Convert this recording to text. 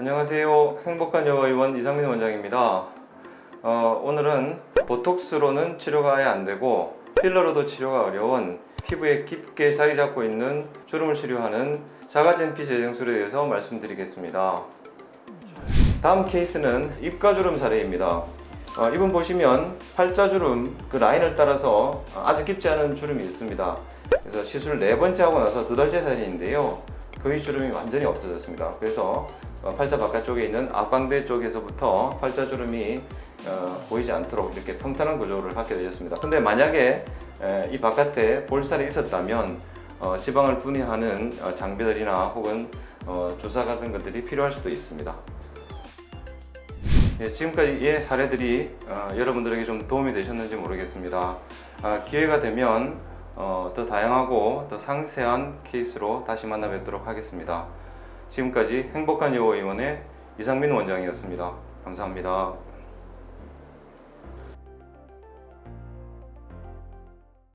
안녕하세요. 행복한 여가의원 이상민 원장입니다. 어, 오늘은 보톡스로는 치료가 아예 안 되고 필러로도 치료가 어려운 피부에 깊게 자리 잡고 있는 주름을 치료하는 자가진 피 재생술에 대해서 말씀드리겠습니다. 다음 케이스는 입가주름 사례입니다. 어, 이분 보시면 팔자주름 그 라인을 따라서 아주 깊지 않은 주름이 있습니다. 그래서 시술 네 번째 하고 나서 두 달째 사진인데요. 거의 주름이 완전히 없어졌습니다. 그래서 어, 팔자 바깥쪽에 있는 앞광대 쪽에서부터 팔자 주름이 어, 보이지 않도록 이렇게 평탄한 구조를 갖게 되셨습니다. 근데 만약에 에, 이 바깥에 볼살이 있었다면 어, 지방을 분해하는 어, 장비들이나 혹은 어, 주사 같은 것들이 필요할 수도 있습니다. 예, 지금까지 의 사례들이 어, 여러분들에게 좀 도움이 되셨는지 모르겠습니다. 아, 기회가 되면 어, 더 다양하고 더 상세한 케이스로 다시 만나 뵙도록 하겠습니다. 지금까지 행복한 여호의원의 이상민 원장이었습니다. 감사합니다.